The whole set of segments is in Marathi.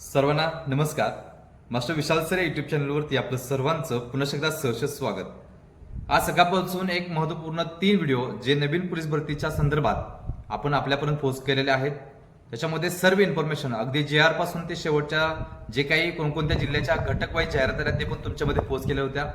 सर्वांना नमस्कार. मास्टर विशाल सर युट्यूब चॅनलवरती आपलं सर्वांचं पुन्हा एकदा सहर्ष स्वागत. आज सकाळपासून एक महत्त्वपूर्ण तीन व्हिडिओ जे नवीन पोलीस भरतीच्या संदर्भात आपण आपल्यापर्यंत पोस्ट केलेले आहेत. त्याच्यामध्ये सर्व इन्फॉर्मेशन अगदी जे आरपासून ते शेवटच्या जे काही कोणकोणत्या जिल्ह्याच्या घटकवाईज जाहिरात आहेत ते पण तुमच्यामध्ये पोस्ट केल्या होत्या.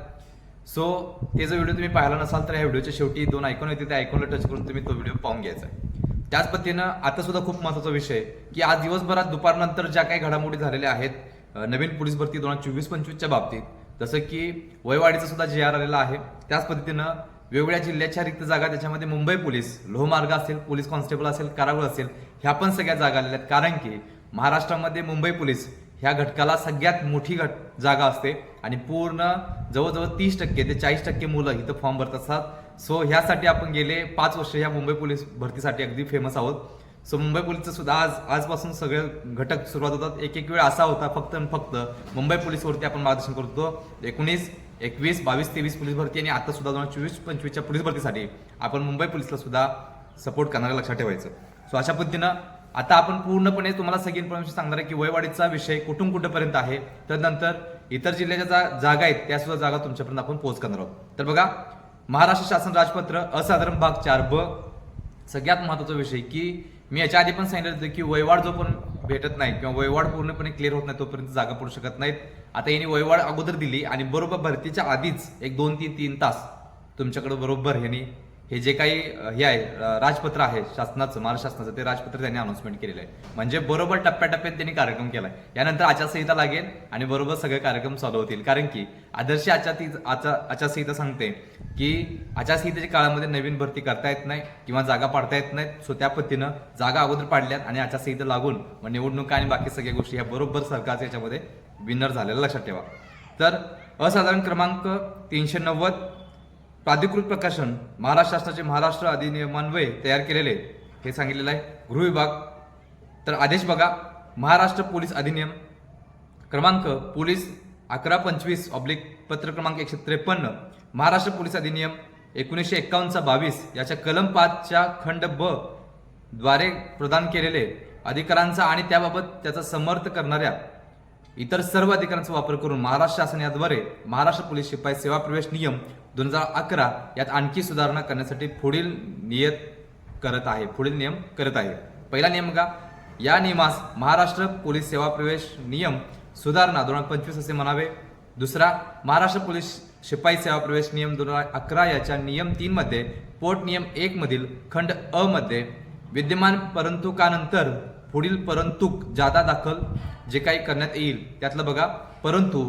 सो ते जो व्हिडिओ तुम्ही पाहिला नसाल तर ह्या व्हिडिओच्या शेवटी दोन आयकॉन होते त्या आयकॉनला टच करून तुम्ही तो व्हिडिओ पाहून घ्यायचा आहे. त्याच पद्धतीनं आता सुद्धा खूप महत्त्वाचा विषय की आज दिवसभरात दुपारनंतर ज्या काही घडामोडी झालेल्या आहेत नवीन पोलीस भरती दोन हजार चोवीस पंचवीसच्या बाबतीत जसं की वयवाडीचा सुद्धा जे आर आलेला आहे त्याच पद्धतीनं वेगवेगळ्या जिल्ह्याच्या रिक्त जागा त्याच्यामध्ये मुंबई पोलीस लोहमार्ग असेल पोलीस कॉन्स्टेबल असेल कारागृह असेल ह्या पण सगळ्या जागा आलेल्या आहेत. कारण की महाराष्ट्रामध्ये मुंबई पोलीस ह्या घटकाला सगळ्यात मोठी घट जागा असते आणि पूर्ण जवळजवळ तीस टक्के ते चाळीस टक्के मुलं इथं फॉर्म भरत असतात. सो ह्यासाठी आपण गेले पाच वर्ष ह्या मुंबई पोलीस भरतीसाठी अगदी फेमस आहोत. सो मुंबई पोलीसचं सुद्धा आज आजपासून सगळे घटक सुरुवात होतात. एक एक वेळ असा होता फक्त आणि फक्त मुंबई पोलीसवरती आपण मार्गदर्शन करतो एकोणीस एकवीस बावीस तेवीस पोलीस भरती आणि आता सुद्धा दोन हजार चोवीस पंचवीसच्या पोलीस भरतीसाठी आपण मुंबई पोलीसला सुद्धा सपोर्ट करणाऱ्या लक्षात ठेवायचं. सो अशा पद्धतीनं आता आपण पूर्णपणे तुम्हाला सगळी इन्फॉर्मेशन सांगणार आहे की वयवाढीचा विषय कुठून कुठेपर्यंत आहे. तर नंतर इतर जिल्ह्याच्या जा जागा आहेत त्या सुद्धा जागा तुमच्यापर्यंत आपण पोहोच करणार आहोत. तर बघा महाराष्ट्र शासन राजपत्र असाधारण भाग चार ब. सगळ्यात महत्त्वाचा विषय की मी याच्या आधी पण सांगितलं होतं की वयवाड जो पण भेटत नाही किंवा वयवाड पूर्णपणे क्लिअर होत नाही तोपर्यंत जागा पडू शकत नाहीत. आता यांनी वयवाड अगोदर दिली आणि बरोबर भरतीच्या आधीच एक दोन तीन तीन तास तुमच्याकडे बरोबर यांनी हे जे काही हे आहे राजपत्र आहे शासनाचं महाराष्ट्र शासनाचं ते राजपत्र त्यांनी अनाउन्समेंट केलेलं आहे. म्हणजे बरोबर टप्प्याटप्प्यात त्यांनी कार्यक्रम केलाय. यानंतर आचारसंहिता लागेल आणि बरोबर सगळे कार्यक्रम चालू होतील. कारण की आदर्श आचारसंहिता आचार आचारसंहिता सांगते की आचारसंहितेच्या काळामध्ये नवीन भरती करता येत नाही किंवा जागा पाडता येत नाहीत. सो त्या पद्धतीनं जागा अगोदर पाडल्यात आणि आचारसंहिता लागून मग निवडणुका आणि बाकी सगळ्या गोष्टी ह्या बरोबर सरकारच्या याच्यामध्ये विनर झालेलं लक्षात ठेवा. तर असाधारण क्रमांक तीनशे नव्वद प्राधिकृत प्रकाशन महाराष्ट्र शासनाचे महाराष्ट्र अधिनियमान्वये तयार केलेले हे सांगितलेलं आहे. गृह विभाग. तर आदेश बघा. महाराष्ट्र पोलीस अधिनियम. क्रमांक पोलीस अकरा पंचवीस ऑब्लिक पत्र क्रमांक एकशे त्रेपन्न. महाराष्ट्र पोलीस अधिनियम एकोणीसशे एक्कावन्नचा बावीस याच्या कलम पाचच्या खंड ब द्वारे प्रदान केलेले अधिकारांचा आणि त्याबाबत त्याचा समर्थ करणाऱ्या इतर सर्व अधिकारांचा वापर करून महाराष्ट्र शासन याद्वारे महाराष्ट्र पोलीस शिपाई सेवा प्रवेश नियम दोन हजार अकरा यात आणखी सुधारणा करण्यासाठी पुढील नियत करत आहे पुढील नियम करत आहे. पहिला नियम का या नियमास महाराष्ट्र पोलीस सेवा प्रवेश नियम सुधारणा दोन हजार पंचवीस असे म्हणावे. दुसरा महाराष्ट्र पोलीस शिपाई सेवा प्रवेश नियम दोन हजार अकरा याच्या नियम तीनमध्ये पोट नियम एकमधील खंड अ मध्ये विद्यमान परंतु का नंतर पुढील परंतु जादा दाखल जे काही करण्यात येईल त्यातलं बघा परंतु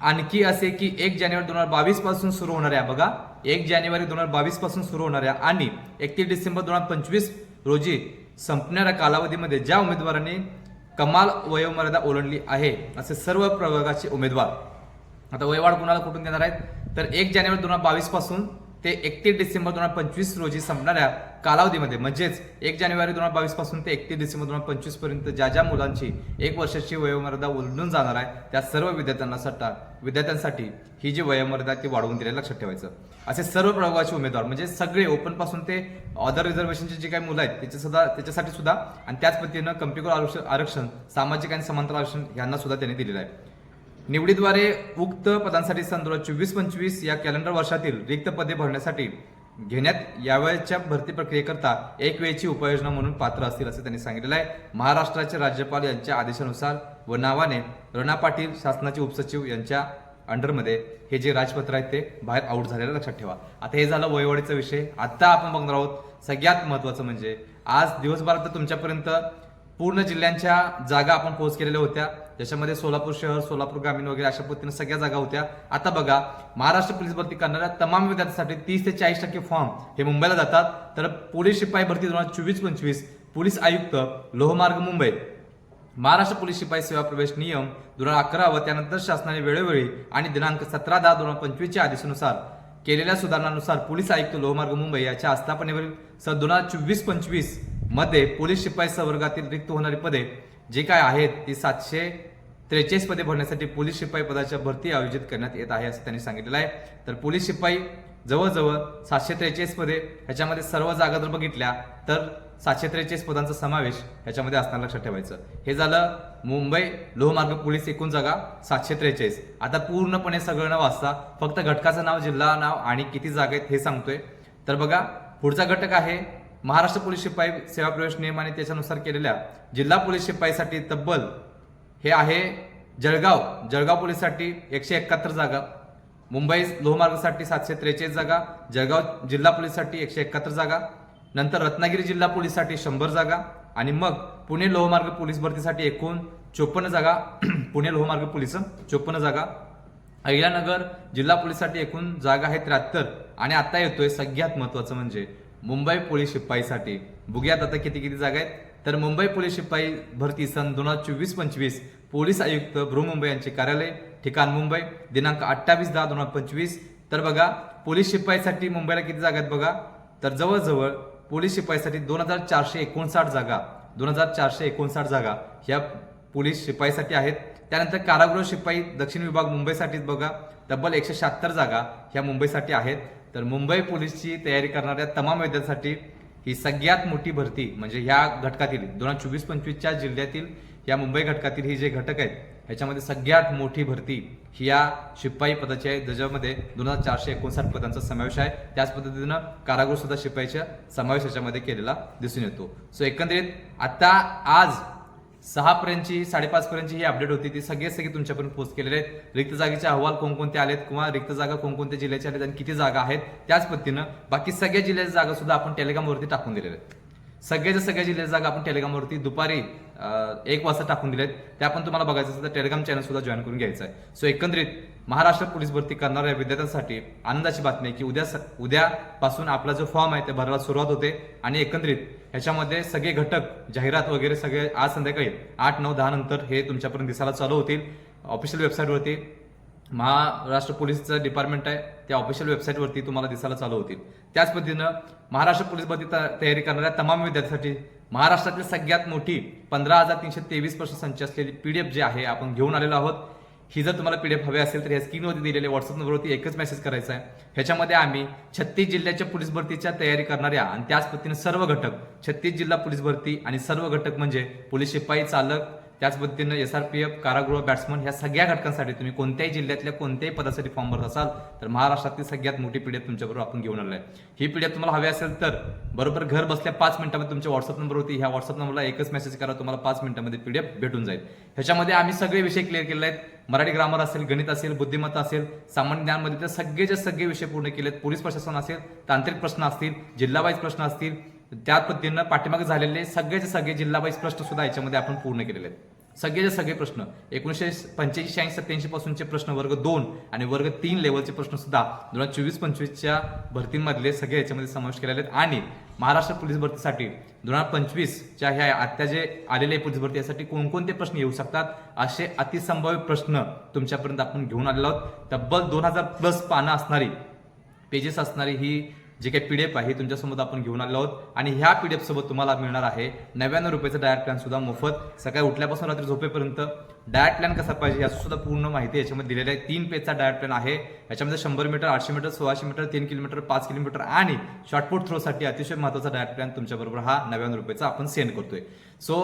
आणखी असे की एक जानेवारी दोन हजार बावीसपासून सुरू होणाऱ्या बघा. एक जानेवारी दोन हजार बावीसपासून सुरू होणाऱ्या आणि एकतीस डिसेंबर दोन हजार पंचवीस रोजी संपणाऱ्या कालावधीमध्ये ज्या उमेदवारांनी कमाल वयोमर्यादा ओलांडली आहे असे सर्व प्रवर्गाचे उमेदवार. आता वयवाढ कुणाला कुठून देणार आहेत? तर एक जानेवारी दोन हजार बावीसपासून ते एकतीस डिसेंबर दोन हजार पंचवीस रोजी संपणाऱ्या कालावधीमध्ये म्हणजेच एक जानेवारी दोन हजार बावीसपासून ते एकतीस डिसेंबर दोन हजार पंचवीसपर्यंत ज्या ज्या मुलांची एक वर्षाची वयोमर्यादा ओलांडून जाणार आहे त्या सर्व विद्यार्थ्यांना सट्टा विद्यार्थ्यांसाठी ही जी वयोमर्यादा ती वाढवून दिलेलं लक्षात ठेवायचं. असे सर्व प्रभागाचे उमेदवार म्हणजे सगळे ओपनपासून ते अदर रिझर्वेशनचे जे काही मुलं आहेत त्याचे सुद्धा त्याच्यासाठी सुद्धा आणि त्याच पद्धतीनं कम्प्युटर आरक्षण सामाजिक आणि समांतर आरक्षण यांना सुद्धा त्यांनी दिलेलं आहे. निवडीद्वारे उक्त पदांसाठी सन दोन हजार चोवीस पंचवीस या कॅलेंडर वर्षातील रिक्त पदे भरण्यासाठी घेण्यात यावेळच्या भरती प्रक्रियेकरता एक वेळची उपाययोजना म्हणून पात्र असतील असे त्यांनी सांगितलेलं आहे. महाराष्ट्राचे राज्यपाल यांच्या आदेशानुसार व नावाने रणा पाटील शासनाचे उपसचिव यांच्या अंडरमध्ये हे जे राजपत्र आहेत ते बाहेर आऊट झालेलं लक्षात ठेवा. आता हे झालं वयवाडीचा विषय. आता आपण बघणार आहोत सगळ्यात महत्वाचं म्हणजे आज दिवसभरात तुमच्यापर्यंत पूर्ण जिल्ह्यांच्या जागा आपण पोहोच केलेल्या होत्या. ज्याच्यामध्ये सोलापूर शहर सोलापूर ग्रामीण वगैरे अशा पद्धतीने सगळ्या जागा होत्या. आता बघा महाराष्ट्र पोलीस भरती करणाऱ्या तमाम विद्यार्थ्यांसाठी तीस ते चाळीस टक्के फॉर्म हे मुंबईला जातात. तर पोलीस शिपाई भरती दोन हजार चोवीस पंचवीस पोलीस आयुक्त लोहमार्ग मुंबई. महाराष्ट्र पोलीस शिपाई सेवा प्रवेश नियम दोन हजार अकरा व त्यानंतर शासनाने वेळोवेळी आणि दिनांक सतरा दहा दोन हजार पंचवीसच्या आदेशानुसार केलेल्या सुधारणानुसार पोलीस आयुक्त लोहमार्ग मुंबई याच्या आस्थापनेवरील सन दोन हजार चोवीस पंचवीस मध्ये पोलीस शिपाई संवर्गातील रिक्त होणारी पदे जे काय आहेत ती सातशे त्रेचाळीस पदे भरण्यासाठी पोलीस शिपाई पदाच्या भरती आयोजित करण्यात येत आहे असं त्यांनी सांगितलेलं आहे. तर पोलीस शिपाई जवळजवळ सातशे त्रेचाळीस पदे ह्याच्यामध्ये सर्व जागा जर बघितल्या तर सातशे त्रेचाळीस पदांचा समावेश ह्याच्यामध्ये असणार लक्षात ठेवायचं. हे झालं मुंबई लोहमार्ग पोलीस एकूण जागा सातशे त्रेचाळीस. आता पूर्णपणे सगळं नाव असता फक्त घटकाचं नाव जिल्हा नाव आणि किती जागा आहेत हे सांगतोय. तर बघा पुढचा घटक आहे महाराष्ट्र पोलीस शिपाई सेवा प्रवेश नियम आणि त्याच्यानुसार केलेल्या जिल्हा पोलीस शिपाईसाठी तब्बल हे आहे जळगाव. जळगाव पोलीससाठी एकशे एकाहत्तर जागा. मुंबई लोहमार्गसाठी सातशे त्रेचाळीस जागा. जळगाव जिल्हा पोलीससाठी एकशे एकाहत्तर जागा. नंतर रत्नागिरी जिल्हा पोलीससाठी शंभर जागा. आणि मग पुणे लोहमार्ग पोलीस भरतीसाठी एकूण चोपन्न जागा. पुणे लोहमार्ग पोलीस चोपन्न जागा. अहिल्यानगर जिल्हा पोलीससाठी एकूण जागा आहे त्र्याहत्तर. आणि आता येतोय सगळ्यात महत्वाचं म्हणजे मुंबई पोलीस शिपाईसाठी. बघूयात आता किती किती जागा आहेत. तर मुंबई पोलीस शिपाई भरती सन दोन हजार चोवीस पंचवीस. पोलीस आयुक्त बृहमुंबई यांचे कार्यालय ठिकाण मुंबई दिनांक अठ्ठावीस दहा दोन हजार पंचवीस. तर बघा पोलीस शिपाईसाठी मुंबईला किती जागा आहेत बघा. तर जवळजवळ पोलीस शिपाईसाठी दोन हजार चारशे एकोणसाठ जागा दोन हजार चारशे एकोणसाठ जागा ह्या पोलीस शिपाईसाठी आहेत. त्यानंतर कारागृह शिपाई दक्षिण विभाग मुंबईसाठीच बघा. तब्बल एकशे शहात्तर जागा ह्या मुंबईसाठी आहेत. तर मुंबई पोलीसची तयारी करणाऱ्या तमाम विद्यार्थ्यांसाठी ही सगळ्यात मोठी भरती म्हणजे ह्या घटकातील दोन हजार चोवीस पंचवीसच्या जिल्ह्यातील या मुंबई घटकातील ही जे घटक आहेत ह्याच्यामध्ये सगळ्यात मोठी भरती ही या शिपाई पदाची आहे. ज्याच्यामध्ये दोन हजार चारशे एकोणसाठ पदांचा समावेश आहे. त्याच पद्धतीनं कारागृह सुद्धा शिपाईच्या समावेश याच्यामध्ये केलेला दिसून येतो. सो एकंदरीत आता आज सहापर्यंतची साडेपाचपर्यंतची ही अपडेट होती. ती सगळे सगळे तुमच्यापर्यंत पोस्ट केलेले आहेत. रिक्त जागेचे अहवाल कोणकोणते आलेत किंवा रिक्त जागा कोणकोणत्या जिल्ह्याच्या आलेत आणि किती जागा आहेत त्याच पद्धतीनं बाकी सगळ्या जिल्ह्याच्या जागा सुद्धा आपण टेलिग्रामवरती टाकून दिलेल्या आहेत. सगळ्याच्या सगळ्या जिल्ह्याच्या जागा आपण टेलिग्रामवरती दुपारी एक वाजता टाकून दिलेत. त्या पण तुम्हाला बघायचं असेल तर टेलिग्राम चॅनल सुद्धा जॉईन करून घ्यायचं आहे. सो एकंदरीत महाराष्ट्र पोलीस भरती करणाऱ्या विद्यार्थ्यांसाठी आनंदाची बातमी आहे की उद्या स- उद्यापासून आपला जो फॉर्म आहे ते भरायला सुरुवात होते. आणि एकंदरीत ह्याच्यामध्ये सगळे घटक जाहिरात वगैरे सगळे आज संध्याकाळी आठ नऊ दहा नंतर हे तुमच्यापर्यंत दिसायला चालू होतील. ऑफिशियल वेबसाईटवरती महाराष्ट्र पोलीसचं डिपार्टमेंट आहे त्या ऑफिशियल वेबसाईटवरती तुम्हाला दिसायला चालू होतील. त्याच पद्धतीनं महाराष्ट्र पोलीस भरती त- तयारी करणाऱ्या तमाम विद्यार्थ्यांसाठी महाराष्ट्रातील सगळ्यात मोठी पंधरा हजार तीनशे तेवीस प्रश्न संच असलेली पीडीएफ जे आहे आपण घेऊन आलेलो आहोत. ही जर तुम्हाला पीडीएफ हवे असेल तर या स्क्रीनवरती दिलेल्या व्हॉट्सअप नंबरवरती एकच मेसेज करायचा आहे. ह्याच्यामध्ये आम्ही छत्तीस जिल्ह्याच्या पोलीस भरतीच्या तयारी करणाऱ्या आणि त्याच पद्धतीने सर्व घटक छत्तीस जिल्हा पोलीस भरती आणि सर्व घटक म्हणजे पोलीस शिपाई चालक त्याच पद्धतीनं एस आर पी एफ कारागृह बॅट्समन ह्या सगळ्या घटकांसाठी तुम्ही कोणत्याही जिल्ह्यातल्या कोणत्याही पदासाठी फॉर्म भरत असाल तर महाराष्ट्रातील सगळ्यात मोठी पीडीएफ तुमच्याबरोबर आपण घेऊन आलो आहे ही पीडीएफ तुम्हाला हवी असेल तर बरोबर घर बसल्या पाच मिनिटामध्ये तुमच्या व्हॉट्सअप नंबरवरती ह्या व्हॉट्सअप नंबरला एकच मेसेज करा तुम्हाला पाच मिनिटामध्ये पीडीएफ भेटून जाईल. ह्याच्यामध्ये आम्ही सगळे विषय क्लिअर केले आहेत. मराठी ग्रामर असेल गणित असेल बुद्धिमत्ता असेल सामान्य ज्ञानमध्ये तर सगळेचे सगळे विषय पूर्ण केलेत पोलीस प्रशासन असेल तांत्रिक प्रश्न असतील जिल्हावाईज प्रश्न असतील त्या पद्धतीनं पाठीमागे झालेले सगळेचे सगळे जिल्हावाईज प्रश्न सुद्धा याच्यामध्ये आपण पूर्ण केलेले आहेत. सगळेचे सगळे प्रश्न एकोणीसशे पंच्याऐंशी शहाऐंशी सत्याऐंशी पासूनचे प्रश्न वर्ग दोन आणि वर्ग तीन लेवलचे प्रश्न सुद्धा दोन हजार चोवीस पंचवीसच्या भरतींमधले सगळे याच्यामध्ये समावेश केलेले आहेत. आणि महाराष्ट्र पोलीस भरतीसाठी दोन हजार पंचवीसच्या ह्या आत्ता जे आलेले पोलीस भरती यासाठी कोणकोणते प्रश्न येऊ शकतात? असे अतिसंभाव्य प्रश्न तुमच्यापर्यंत आपण घेऊन आलेलो आहोत. तब्बल दोन हजार प्लस पानं असणारी पेजेस असणारी ही जे काही पीडीएफ आहे तुमच्यासोबत तुमच्यासमोर आपण घेऊन आलो आहोत. आणि ह्या पीडीएफ सोबत तुम्हाला मिळणार आहे नव्याण्णव रुपयाचा डायट प्लॅन सुद्धा मोफत. सकाळी उठल्यापासून रात्री झोपेपर्यंत डायट प्लॅन कसा पाहिजे याची सुद्धा पूर्ण माहिती याच्यामध्ये दिलेली आहे. तीन पेजचा डायट प्लॅन आहे. याच्यामध्ये शंभर मीटर आठशे मीटर सोळाशे मीटर तीन किलोमीटर पाच किलोमीटर आणि शॉर्टपुट थ्रोसाठी अतिशय महत्त्वाचा डायट प्लॅन तुमच्याबरोबर हा नव्याण्णव रुपयाचा आपण सेंड करतोय. सो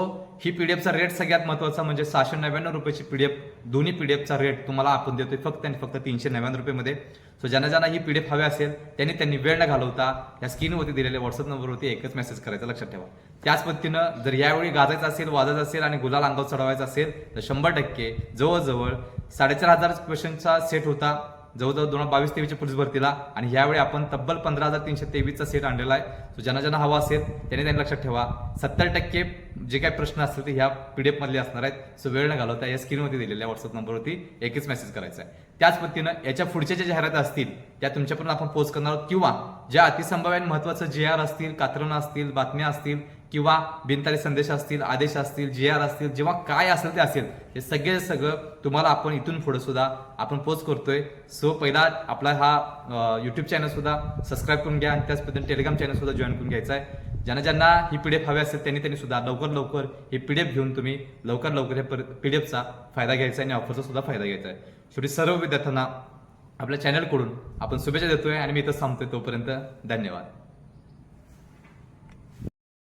ही पीडीएफचा रेट सगळ्यात महत्त्वाचा म्हणजे सहाशे नव्याण्णव रुपयाची पीडीएफ दोन्ही पीडीएफचा रेट तुम्हाला आपण देतोय फक्त आणि फक्त तीनशे नव्याण्णव रुपयेमध्ये. सो ज्यांना ज्यांना ही पीडीएफ हवी असेल त्यांनी त्यांनी वेळ न घालवता या स्क्रीनवरती दिलेल्या व्हॉट्सअप नंबरवरती एकच मेसेज करायचा लक्षात ठेवा. त्याच पद्धतीनं जर यावेळी गाजायचं असेल वाजायचं असेल आणि गुलाल अंगावर चढवायचा असेल तर शंभर टक्के जवळजवळ साडेचार हजार क्वेश्चनचा सेट होता. जवळजवळ दोन हजार बावीस तेवीसच्या पोलीस भरतीला. आणि यावेळी आपण तब्बल पंधरा हजार तीनशे तेवीसचा सेट आणलेला आहे. सो ज्यांना ज्यांना हवा असेल त्यांनी त्यांनी लक्षात ठेवा. सत्तर टक्के जे काही प्रश्न असतील ते ह्या पीडीएफ मधले असणार आहेत. सो वेळ न घालवता या स्क्रीनवरती दिलेल्या व्हॉट्सअप नंबरवरती एकच मेसेज करायचा आहे. त्याच पद्धतीनं याच्या पुढच्या ज्या जाहिराती असतील त्या तुमच्यापर्यंत आपण पोस्ट करणार आहोत. किंवा ज्या अतिसंभाव्य आणि महत्वाचं जे आर असतील कात्रणं असतील बातम्या असतील किंवा बिनतारी संदेश असतील आदेश असतील जी आर असतील जेव्हा काय असेल ते असेल हे सगळे सगळं तुम्हाला आपण इथून पुढे सुद्धा आपण पोस्ट करतोय. सो पहिला आपला हा युट्यूब चॅनल सुद्धा सबस्क्राईब करून घ्या आणि त्याच पद्धतीने टेलिग्राम चॅनल सुद्धा जॉईन करून घ्यायचा आहे. ज्यांना ज्यांना ही पी डी एफ हवी असेल त्यांनी त्यांनी सुद्धा लवकर लवकर ही एफ घेऊन तुम्ही लवकर लवकर हे पी डी एफचा फायदा घ्यायचा आहे आणि ऑफरचा सुद्धा फायदा घ्यायचा आहे. शेवटी सर्व विद्यार्थ्यांना आपल्या चॅनलकडून आपण शुभेच्छा देतोय आणि मी इथं थांबतोय तोपर्यंत धन्यवाद.